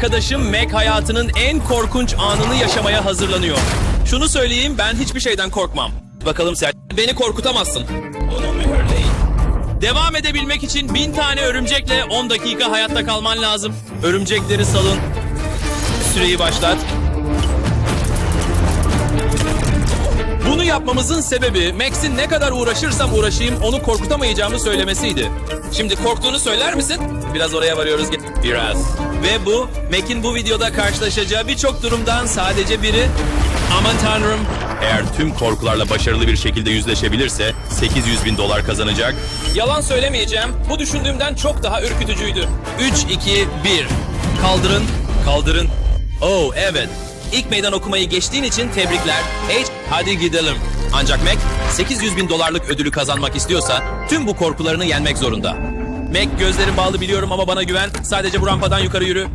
arkadaşım Mac hayatının en korkunç anını yaşamaya hazırlanıyor. Şunu söyleyeyim ben hiçbir şeyden korkmam. Bakalım sen beni korkutamazsın. Devam edebilmek için bin tane örümcekle 10 dakika hayatta kalman lazım. Örümcekleri salın. Süreyi başlat. Yapmamızın sebebi Max'in ne kadar uğraşırsam uğraşayım onu korkutamayacağımı söylemesiydi. Şimdi korktuğunu söyler misin? Biraz oraya varıyoruz. Biraz. Ve bu Mac'in bu videoda karşılaşacağı birçok durumdan sadece biri. Aman tanrım. Eğer tüm korkularla başarılı bir şekilde yüzleşebilirse 800 bin dolar kazanacak. Yalan söylemeyeceğim. Bu düşündüğümden çok daha ürkütücüydü. 3, 2, 1. Kaldırın, kaldırın. Oh evet. İlk meydan okumayı geçtiğin için tebrikler. H, hadi gidelim. Ancak Mac 800 bin dolarlık ödülü kazanmak istiyorsa tüm bu korkularını yenmek zorunda. Mac gözlerin bağlı biliyorum ama bana güven. Sadece bu rampadan yukarı yürü.